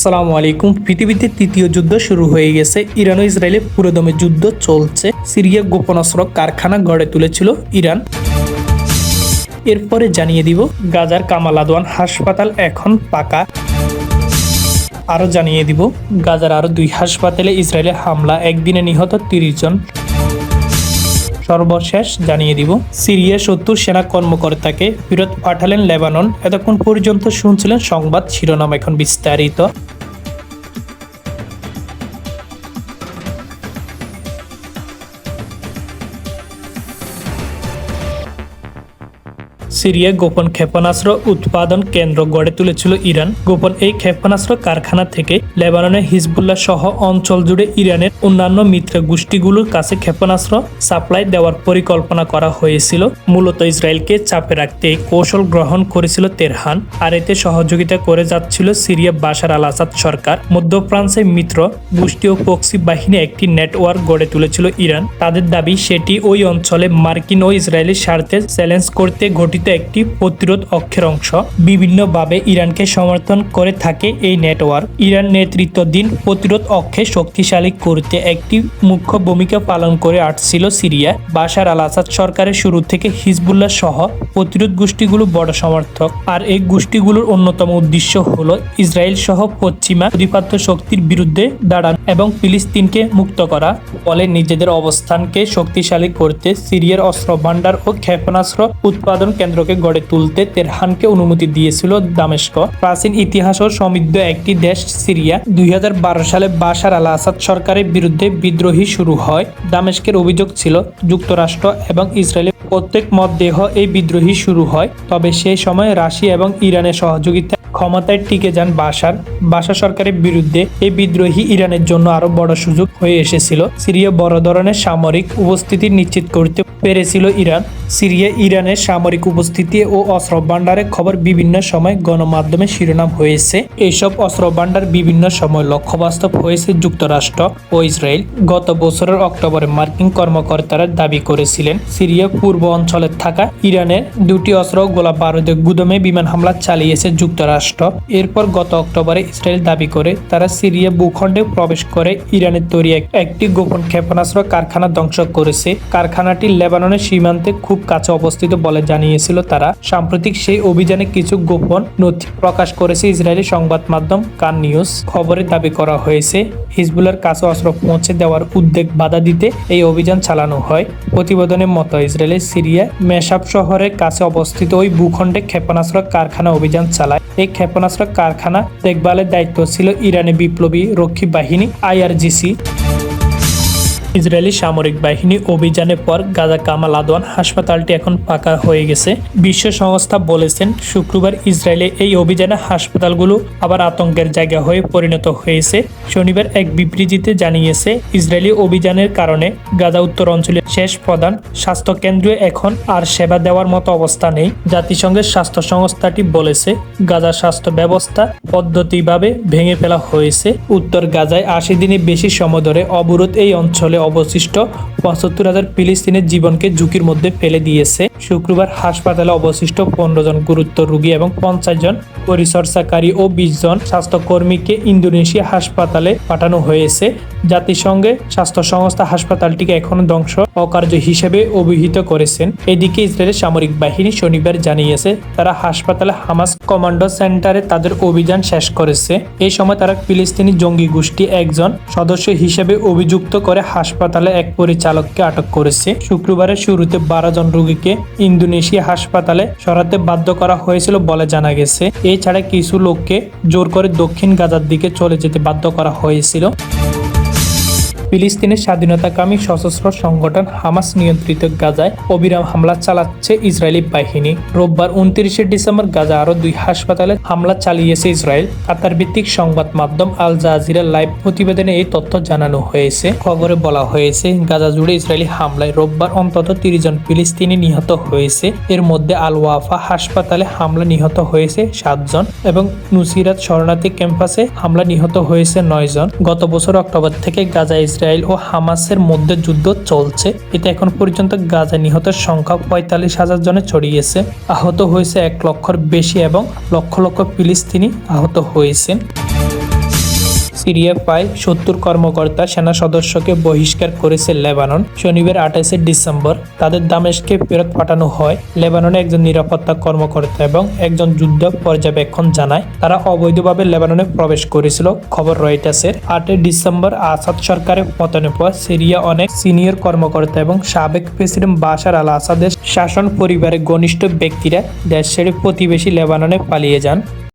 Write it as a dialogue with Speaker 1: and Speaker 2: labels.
Speaker 1: আসসালামু আলাইকুম। পৃথিবীতে তৃতীয় যুদ্ধ শুরু হয়ে গেছে। ইরান ও ইসরায়েলে পুরোদমে যুদ্ধ চলছে। সিরিয়া গোপনাস্ত্র কারখানা গড়ে তুলেছিল ইরান। এরপরে জানিয়ে দিব, গাজার কামাল আদওয়ান হাসপাতাল এখন পাকা। আরও জানিয়ে দিব, গাজার আরও দুই হাসপাতালে ইসরায়েলের হামলা, একদিনে নিহত তিরিশ জন। সর্বশেষ জানিয়ে দিব, সিরিয়া সত্তর সেনা কর্মকর্তাকে ফেরত পাঠালেন লেবানন। এতক্ষণ পর্যন্ত শুনছিলেন সংবাদ শিরোনাম এখন বিস্তারিত। সিরিয়া গোপন ক্ষেপণাস্ত্র উৎপাদন কেন্দ্র গড়ে তুলেছিল ইরান। গোপন এই ক্ষেপণাস্ত্র কারখানা থেকে লেবাননের হিজবুল্লাহ সহ অঞ্চল জুড়ে ইরানের অন্যান্য মিত্র গোষ্ঠীগুলোর কাছে ক্ষেপণাস্ত্র সাপ্লাই দেওয়ার পরিকল্পনা করা হয়েছিল। মূলত ইসরায়েলকে চাপে রাখতে এই কৌশল গ্রহণ করেছিল তেরহান, আর এতে সহযোগিতা করে যাচ্ছিল সিরিয়া বাশার আল আসাদ সরকার। মধ্য ফ্রান্সের মিত্র গোষ্ঠী ও পক্সি বাহিনী একটি নেটওয়ার্ক গড়ে তুলেছিল ইরান। তাদের দাবি, সেটি ওই অঞ্চলে মার্কিন ও ইসরায়েলের স্বার্থে চ্যালেঞ্জ করতে গঠিত একটি প্রতিরোধ অক্ষের অংশ। বিভিন্নভাবে ইরানকে সমর্থন করে থাকে এই নেটওয়ার্ক। ইরান নেতৃত্বাধীন প্রতিরোধ অক্ষে শক্তিশালী করতে একটি মুখ্য ভূমিকা পালন করে আসছিল সিরিয়া বাশার আল আসাদ সরকারের শুরু থেকে হিজবুল্লাহ সহ প্রতিরোধ গোষ্ঠীগুলো বড় সমর্থক। আর এই গোষ্ঠীগুলোর অন্যতম উদ্দেশ্য হল ইসরায়েল সহ পশ্চিমা আধিপত্য শক্তির বিরুদ্ধে দাঁড়ান এবং ফিলিস্তিনকে মুক্ত করা। ফলে নিজেদের অবস্থানকে শক্তিশালী করতে সিরিয়ার অস্ত্র ভাণ্ডার ও ক্ষেপণাস্ত্র উৎপাদন কেন্দ্রকে গড়ে তুলতে তেরহানকে অনুমতি দিয়েছিল দামেস্ক। প্রাচীন ইতিহাস ও সমৃদ্ধ একটি দেশ সিরিয়া। দুই সালে বাশার আল আসাদ সরকারের বিরুদ্ধে বিদ্রোহী শুরু হয়। দামেস্কের অভিযোগ ছিল, যুক্তরাষ্ট্র এবং ইসরায়েলের প্রত্যেক মতদেহ এই বিদ্রোহী শুরু হয়। তবে সেই সময় রাশিয়া এবং ইরানের সহযোগিতা ক্ষমতায় টিকে যান বাশার। বাশা সরকারের বিরুদ্ধে এই বিদ্রোহী ইরানের জন্য আরও বড় সুযোগ হয়ে এসেছিল। সিরিয়া বড় ধরনের সামরিক উপস্থিতি নিশ্চিত করতে পেরেছিল ইরান। সিরিয়া, ইরানের সামরিক উপস্থিতি ও অস্ত্র ভান্ডারের খবর বিভিন্ন সময় গণমাধ্যমে শিরোনাম হয়েছে। এইসব অস্ত্র ভান্ডার বিভিন্ন সময় লক্ষ্যবাস্তব হয়েছে যুক্তরাষ্ট্র ও ইসরায়েল। গত বছরের অক্টোবরে মার্কিন কর্মকর্তারা দাবি করেছিলেন, সিরিয়া পূর্ব অঞ্চলে থাকা ইরানের দুটি অস্ত্র গোলা বারুদের গুদমে বিমান হামলা চালিয়েছে যুক্তরাষ্ট্র। এরপর গত অক্টোবরে ইসরায়েল দাবি করে, তারা সিরিয়া ভূখণ্ডে প্রবেশ করে ইরানের তৈরি একটি গোপন ক্ষেপণাস্ত্র কারখানা ধ্বংস করেছে। কারখানাটি লেবাননের সীমান্তে খুব কাছে অবস্থিত বলে জানিয়েছিল তারা। সাম্প্রতিক সেই অভিযানে কিছু গোপন নথি প্রকাশ করেছে ইসরায়েলি সংবাদ মাধ্যম কান নিউজ। খবরে দাবি করা হয়েছে, হিজবুলের কাছে অস্ত্র পৌঁছে দেওয়ার উদ্বেগ বাধা দিতে এই অভিযান চালানো হয়। প্রতিবেদনের মতো ইসরায়েলের সিরিয়া মেশাব শহরের কাছে অবস্থিত ওই ভূখণ্ডে ক্ষেপণাস্ত্র কারখানা অভিযান চালায়। এই ক্ষেপণাস্ত্র কারখানা দেখভালের দায়িত্ব ছিল ইরানের বিপ্লবী রক্ষী বাহিনী আইআরজিসি। ইসরায়েলি সামরিক বাহিনী অভিযানের পর গাজা কামাল আদওয়ান হাসপাতালটি এখন পাকা হয়ে গেছে। বিশ্ব সংস্থা বলেছেন, শুক্রবার ইসরায়েলে এই অভিযানে হাসপাতালগুলো আবার আতঙ্কের জায়গা হয়ে পরিণত হয়েছে। শনিবার এক বিবৃতিতে জানিয়েছে, ইসরায়েলি অভিযানের কারণে গাজা উত্তর অঞ্চলের শেষ প্রধান স্বাস্থ্য কেন্দ্রে এখন আর সেবা দেওয়ার মতো অবস্থা নেই। জাতিসংঘের স্বাস্থ্য সংস্থাটি বলেছে, গাজা স্বাস্থ্য ব্যবস্থা পদ্ধতিভাবে ভেঙে ফেলা হয়েছে। উত্তর গাজায় আশি দিনের বেশি সময় ধরে অবরোধ এই অঞ্চলে অবশিষ্ট পঁচাত্তর হাজার ফিলিস্তিনের জীবনকে ঝুঁকির মধ্যে ফেলে দিয়েছে। শুক্রবার হাসপাতালে অবশিষ্ট পনেরো জন গুরুত্ব রোগী এবং পঞ্চাশ জন পরিচর্যাকারী ও বিশ জন স্বাস্থ্যকর্মীকে ইন্দোনেশিয়া হাসপাতালে পাঠানো হয়েছে। জাতিসংঘের স্বাস্থ্য সংস্থা হাসপাতালটিকে এখনও ধ্বংস অকার্য হিসেবে অভিহিত করেছেন। এদিকে ইসরায়েলের সামরিক বাহিনী শনিবার জানিয়েছে, তারা হাসপাতালে হামাস কমান্ডো সেন্টারে তাদের অভিযান শেষ করেছে। এই সময় তারা ফিলিস্তিনি জঙ্গি গোষ্ঠী একজন সদস্য হিসেবে অভিযুক্ত করে হাসপাতালে এক পরিচালককে আটক করেছে। শুক্রবারের শুরুতে বারো জন রোগীকে ইন্দোনেশিয়া হাসপাতালে সরাতে বাধ্য করা হয়েছিল বলে জানা গেছে। এছাড়া কিছু লোককে জোর করে দক্ষিণ গাজার দিকে চলে যেতে বাধ্য করা হয়েছিল। ফিলিস্তিনের স্বাধীনতাকামী সশস্ত্র সংগঠন হামাস নিয়ন্ত্রিত গাজায় অবিরাম হামলা চালাচ্ছে ইসরায়েলি বাহিনী। রোববার উনত্রিশে ডিসেম্বর গাজা আরও দুই হাসপাতালে হামলা চালিয়েছে ইসরায়েল। কাতার ভিত্তিক সংবাদ মাধ্যম আল জাজিরা লাইভ প্রতিবেদনে এই তথ্য জানানো হয়েছে। খবরে বলা হয়েছে, গাজা জুড়ে ইসরায়েলি হামলায় রোববার অন্তত তিরিশ জন ফিলিস্তিনি নিহত হয়েছে। এর মধ্যে আল ওয়াফা হাসপাতালে হামলা নিহত হয়েছে সাতজন এবং নুসিরাত শরণার্থী ক্যাম্পাসে হামলা নিহত হয়েছে নয় জন। গত বছর অক্টোবর থেকে গাজা ইসরায়েল ও হামাসের মধ্যে যুদ্ধ চলছে। এতে এখন পর্যন্ত গাজা নিহতের সংখ্যা পঁয়তাল্লিশ হাজার জনে ছড়িয়েছে। আহত হয়েছে এক লক্ষর বেশি এবং লক্ষ লক্ষ ফিলিস্তিনি আহত হয়েছেন। সিরিয়া প্রায় সত্তর কর্মকর্তা সেনা সদস্যকে বহিষ্কার করেছে লেবানন। শনিবার আঠাশে ডিসেম্বর তাদের দামেশকে ফেরত পাঠানো হয়। লেবাননে একজন নিরাপত্তা কর্মকর্তা এবং একজন যুদ্ধ পর্যবেক্ষণ জানায়, তারা অবৈধভাবে লেবাননে প্রবেশ করেছিল, খবর রয়টার্সের। আটই ডিসেম্বর আসাদ সরকারের পতনের পর সিরিয়া অনেক সিনিয়র কর্মকর্তা এবং সাবেক প্রেসিডেন্ট বাশার আল আসাদের শাসন পরিবারের ঘনিষ্ঠ ব্যক্তিরা দেশ ছেড়ে প্রতিবেশী লেবাননে পালিয়ে যান।